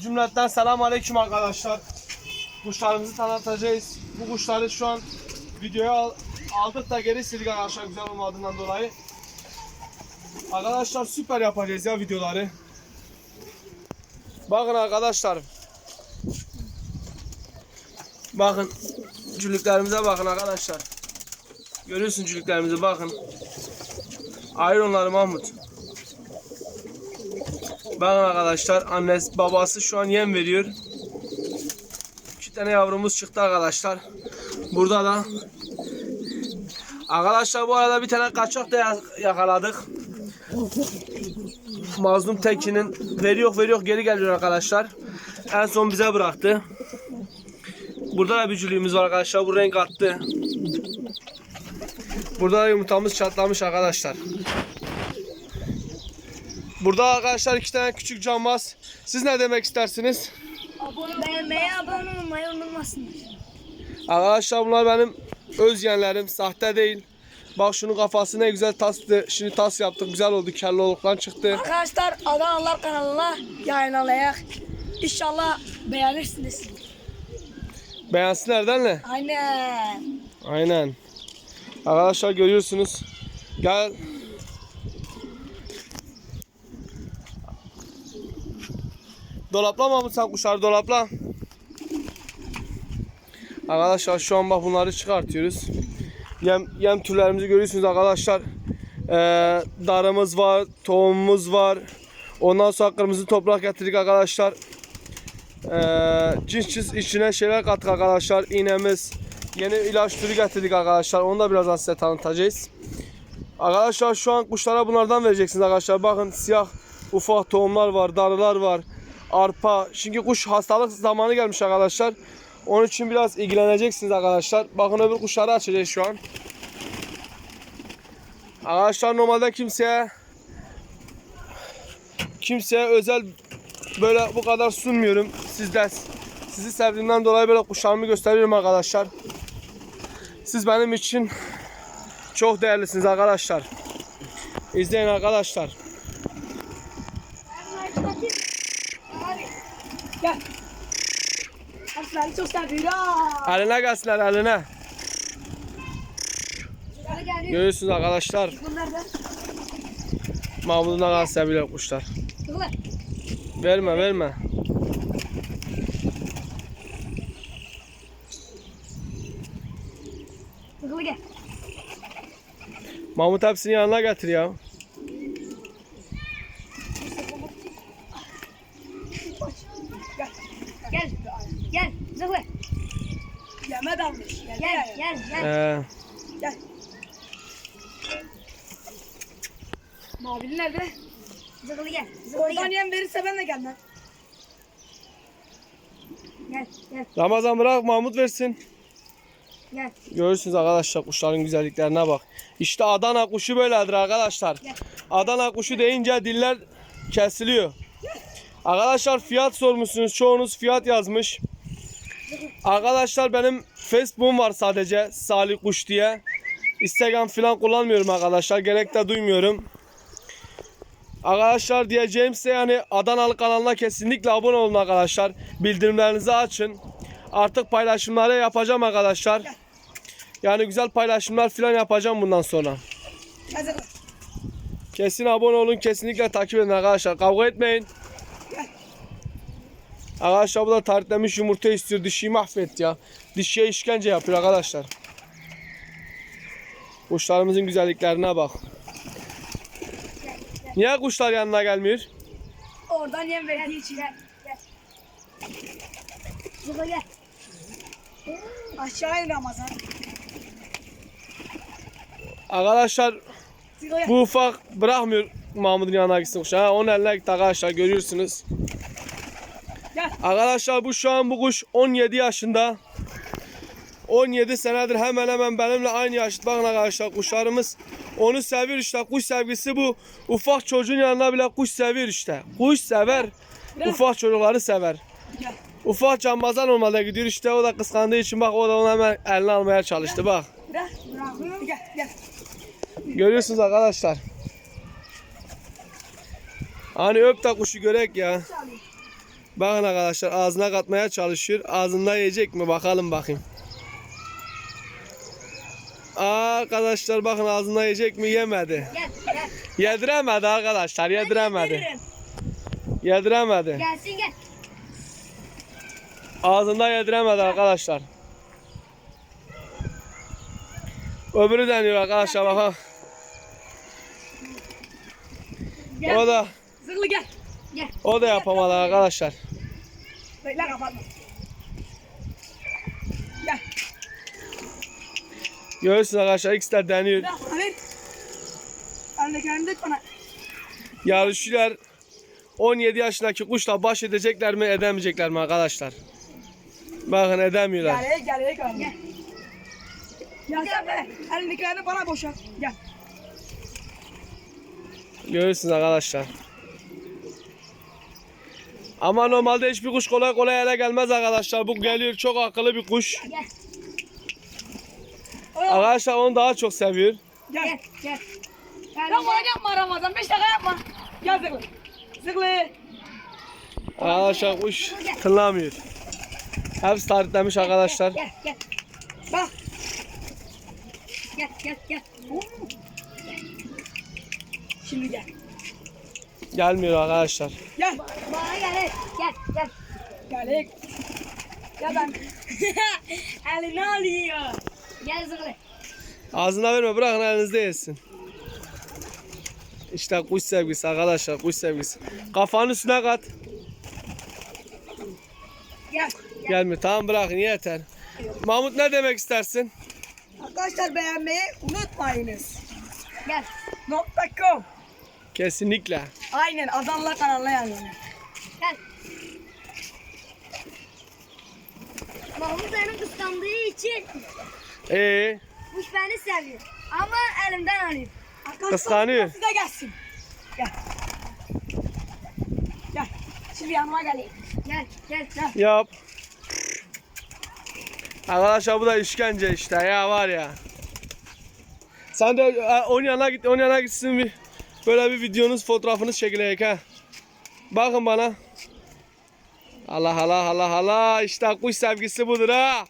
Cümleten selam aleyküm arkadaşlar. Kuşlarımızı tanıtacağız. Bu kuşları şu an videoya al- aldık da geri sildik arkadaşlar güzel olmadığından dolayı. Arkadaşlar süper yapacağız ya videoları. Bakın arkadaşlar. Bakın cülüklerimize bakın arkadaşlar. Görüyorsun cülüklerimize bakın. Ayır onları Mahmut. Bakın arkadaşlar annesi babası şu an yem veriyor. İki tane yavrumuz çıktı arkadaşlar. Burada da Arkadaşlar bu arada bir tane kaçak da ya- yakaladık. Mazlum Tekin'in veriyor veriyor geri geliyor arkadaşlar. En son bize bıraktı. Burada da bir var arkadaşlar. Bu renk attı. Burada da yumurtamız çatlamış arkadaşlar. Burada arkadaşlar iki tane küçük cambaz. Siz ne demek istersiniz? Beğenmeyi, abone olmayı unutmasınlar. Arkadaşlar bunlar benim öz yeğenlerim. Sahte değil. Bak şunun kafası ne güzel tastı. Şimdi tas yaptık. Güzel oldu. Kelli oluktan çıktı. Arkadaşlar Adanalar kanalına yayınlayak. İnşallah beğenirsiniz. Beğensinler değil mi? Aynen. Aynen. Arkadaşlar görüyorsunuz. Gel. Dolapla mı sen kuşları dolapla. Arkadaşlar şu an bak bunları çıkartıyoruz. Yem, yem türlerimizi görüyorsunuz arkadaşlar. Ee, darımız var, tohumumuz var. Ondan sonra kırmızı toprak getirdik arkadaşlar. Ee, cins cins içine şeyler kattık arkadaşlar. İğnemiz, yeni ilaç türü getirdik arkadaşlar. Onu da birazdan size tanıtacağız. Arkadaşlar şu an kuşlara bunlardan vereceksiniz arkadaşlar. Bakın siyah ufak tohumlar var, darılar var. Arpa. Çünkü kuş hastalık zamanı gelmiş arkadaşlar. Onun için biraz ilgileneceksiniz arkadaşlar. Bakın öbür kuşları açacağız şu an. Arkadaşlar normalde kimseye kimseye özel böyle bu kadar sunmuyorum. Sizden sizi sevdiğimden dolayı böyle kuşağımı gösteriyorum arkadaşlar. Siz benim için çok değerlisiniz arkadaşlar. İzleyin arkadaşlar. Çok seviyor. ha. Eline gelsinler. Hadi gel. Görüyorsunuz arkadaşlar. Bunlar da. Mahmut'un da kadar seviyor kuşlar. Verme verme. Gel. Mahmut hepsini yanına getir ya. Gel. Gel. Zıkla. Yeme dalmış. Yeme Gel. Gel. Gel. Ee, Gel. Mavili nerede? Zıkla gel. Zıkla Oradan gel. yem verirse ben de gelmem. Gel. Gel. Ramazan bırak Mahmut versin. Gel. Görürsünüz arkadaşlar kuşların güzelliklerine bak. İşte Adana kuşu böyledir arkadaşlar. Adana kuşu deyince diller kesiliyor. Arkadaşlar fiyat sormuşsunuz. Çoğunuz fiyat yazmış. Arkadaşlar benim Facebook'um var sadece Salih Kuş diye. Instagram falan kullanmıyorum arkadaşlar. Gerek de duymuyorum. Arkadaşlar diyeceğim size yani Adanalı kanalına kesinlikle abone olun arkadaşlar. Bildirimlerinizi açın. Artık paylaşımları yapacağım arkadaşlar. Yani güzel paylaşımlar falan yapacağım bundan sonra. Kesin abone olun, kesinlikle takip edin arkadaşlar. Kavga etmeyin. Arkadaşlar bu da tarihlemiş yumurta istiyor. Dişiyi mahvetti ya. Dişiye işkence yapıyor arkadaşlar. Kuşlarımızın güzelliklerine bak. Niye kuşlar yanına gelmiyor? Oradan yem verdiği için. Gel. Gel. Gel. Aşağı in Ramazan. Arkadaşlar bu ufak bırakmıyor Mahmut'un yanına gitsin kuş. Ha, onun eline gitti arkadaşlar görüyorsunuz. Gel. Arkadaşlar bu şu an bu kuş 17 yaşında. 17 senedir hemen hemen benimle aynı yaşta. Bakın arkadaşlar kuşlarımız onu seviyor işte. Kuş sevgisi bu. Ufak çocuğun yanına bile kuş seviyor işte. Kuş sever. Ufak çocukları sever. Gel. Ufak cambazan olmadan gidiyor işte o da kıskandığı için bak o da onu hemen eline almaya çalıştı bak. Gel. Gel. Görüyorsunuz arkadaşlar. Hani öp de kuşu görek ya. Bakın arkadaşlar ağzına katmaya çalışıyor. Ağzında yiyecek mi? Bakalım bakayım. Arkadaşlar bakın ağzında yiyecek mi? Yemedi. Gel gel. Yediremedi arkadaşlar. Yediremedi. Yediremedi. Gelsin gel. Ağzında yediremedi arkadaşlar. Öbürü deniyor arkadaşlar bakın. O da Zıglı gel. Gel. o da yapamadı arkadaşlar. Bekle kapatma. Gel. Görüyorsunuz arkadaşlar ikisi de deniyor. Bırak bana ver. Ben de kendim bana. Yarışçılar 17 yaşındaki kuşla baş edecekler mi edemeyecekler mi arkadaşlar? Bakın edemiyorlar. Gel gel gel gel. Gel. Gel sen de elindekilerini bana boşalt. Gel. Görüyorsunuz arkadaşlar. Ama normalde hiçbir kuş kolay kolay ele gelmez arkadaşlar. Bu geliyor çok akıllı bir kuş. Gel. Arkadaşlar onu daha çok seviyor. Gel. Gel gel. Gel. Ya bana yapma Ramazan. Beş dakika yapma. Gel Zıglı. Zıglı. Arkadaşlar kuş tınlamıyor. Hepsi tarihlemiş arkadaşlar. Gel gel. Bak. Gel gel gel. Şimdi gel. Gelmiyor arkadaşlar. Gel. Bana gel. Gel gel. Gel. Gel ben. Elini alıyor. Gel zıglı. Ağzına verme bırakın elinizde yesin. İşte kuş sevgisi arkadaşlar kuş sevgisi. Kafanın üstüne kat. Gel. Gelmiyor tamam bırakın yeter. Mahmut ne demek istersin? Arkadaşlar beğenmeyi unutmayınız. Gel. Nokta.com Kesinlikle. Aynen Adanla kanalına yazın. Gel. Mahmut benim kıskandığı için Ee, kuş beni seviyor. Ama elimden alıyor. Arkadaşlar Kıskanıyor. Size gelsin. Gel. Gel. Şimdi yanıma geleyim. Gel gel gel. yap. Arkadaşlar bu da işkence işte ya var ya. Sen de e, onun yanına git, onun yanına gitsin bir böyle bir videonuz fotoğrafınız çekileyek ha. Bakın bana. Allah Allah Allah Allah işte kuş sevgisi budur ha.